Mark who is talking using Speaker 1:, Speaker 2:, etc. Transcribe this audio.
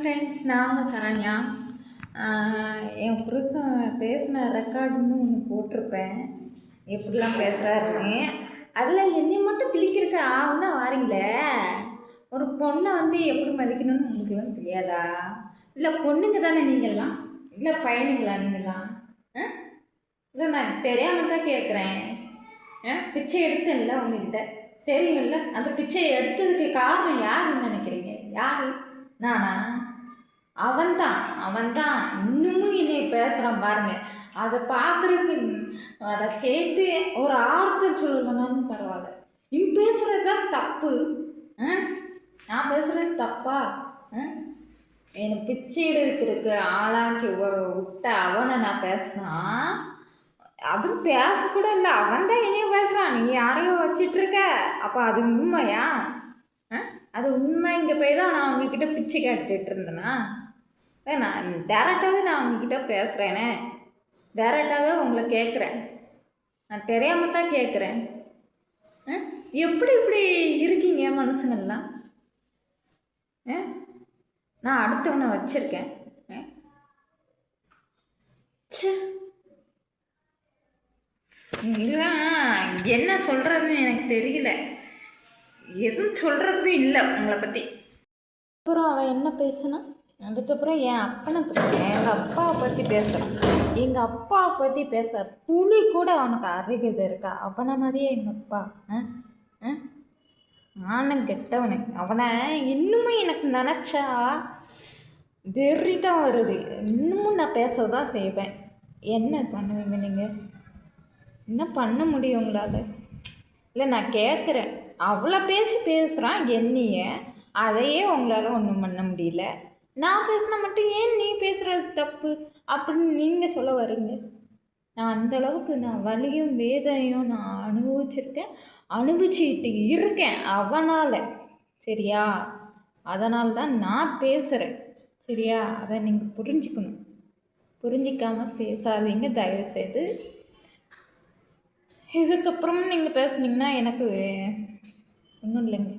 Speaker 1: Friends நாங்கள் சரண்யா. என் புருஷன் பேசின ரெக்கார்டுன்னு ஒன்று போட்டிருப்பேன். எப்படிலாம் பேசுகிறாருன்னு அதில் என்னை மட்டும் கிளிக்கிறதுக்கு ஆகுன்னா வாரீங்களே? ஒரு பொண்ணை வந்து எப்படி மதிக்கணும்னு உங்களுக்குலாம் தெரியாதா? இல்லை பொண்ணுங்க தானே நீங்கள்லாம்? இல்லை பையனுங்களா நீங்கள்லாம்? ஆ? இல்லை நான் தெரியாமல் தான் கேட்குறேன் ஆ? பிச்சை எடுத்தேன்ல உங்ககிட்ட. சரிங்கல்ல அந்த பிச்சை எடுத்ததுக்கு காரணம் நானா? அவன்தான் அவன்தான். இன்னமும் இதை பேசுகிறான் பாருங்க. அதை பார்க்குறதுக்கு அதை கேட்டு ஒரு ஆறுதல் சொல்லணும்னு பரவாயில்ல. நீ பேசுகிறது தான் தப்பு. நான் பேசுகிறது தப்பா? என்னை பிச்சை இருக்கிறதுக்கு ஆளாக்கி ஒரு விட்ட அவனை நான் பேசினா? அதுவும் பேசக்கூட இல்லை. அவன் தான் என்னையும் பேசுகிறான் நீ யாரையும் வச்சிட்டு இருக்க. அப்போ அது உண்மையா? அது உண்மை. இங்கே போய் தான் நான் அவங்கக்கிட்ட பிச்சை கேட்டுட்டு இருந்தேனா நான் டேரெக்டாகவே நான் அவங்கக்கிட்ட பேசுகிறேனே டேரெக்டாகவே உங்களை கேட்குறேன் நான் தெரியாமல் தான் கேட்குறேன் ஆ? எப்படி இப்படி இருக்கீங்க மனுஷங்கள்லாம்? ஆ? நான் அடுத்தவனை வச்சுருக்கேன். ஆ? என்ன சொல்கிறதுன்னு எனக்கு தெரியல. எதுவும் சொல்கிறதும் இல்லை உங்களை பற்றி அப்புறம் அவன் என்ன பேசுனா? அதுக்கப்புறம் என் அப்பனை பற்றி எங்கள் அப்பாவை பற்றி பேசுகிறான் எங்கள் அப்பாவை பற்றி பேசுகிற புளி கூட அவனுக்கு அருகதை இருக்கா? அவனை மாதிரியே எங்கள் அப்பா ஆ? ஆனம் கெட்டவனே. அவனை இன்னுமே எனக்கு நினச்சா வெறி தான் வருது. இன்னமும் நான் பேச தான் செய்வேன். என்ன பண்ணுவீங்க நீங்கள் என்ன பண்ண முடியும் உங்களால்? இல்லை நான் கேட்குறேன் அவ்வளோ பேச்சு பேசுகிறான் என்னைய. அதையே உங்களால் ஒன்றும் பண்ண முடியல. நான் பேசினா மட்டும் ஏன் நீ பேசுகிறது தப்பு அப்படின்னு நீங்கள் சொல்ல வரீங்க. நான் அந்தளவுக்கு நான் வலியும் வேதனையும் நான் அனுபவிச்சிருக்கேன். அனுபவிச்சுக்கிட்டு இருக்கேன் அவனால். சரியா? அதனால தான் நான் பேசுகிறேன் சரியா? அதை நீங்கள் புரிஞ்சுக்கணும். புரிஞ்சிக்காமல் பேசாதீங்க. தயவுசெய்து. இதுக்கப்புறமும் நீங்கள் பேசுனீங்கன்னா எனக்கு ஒன்றும் இல்லைங்க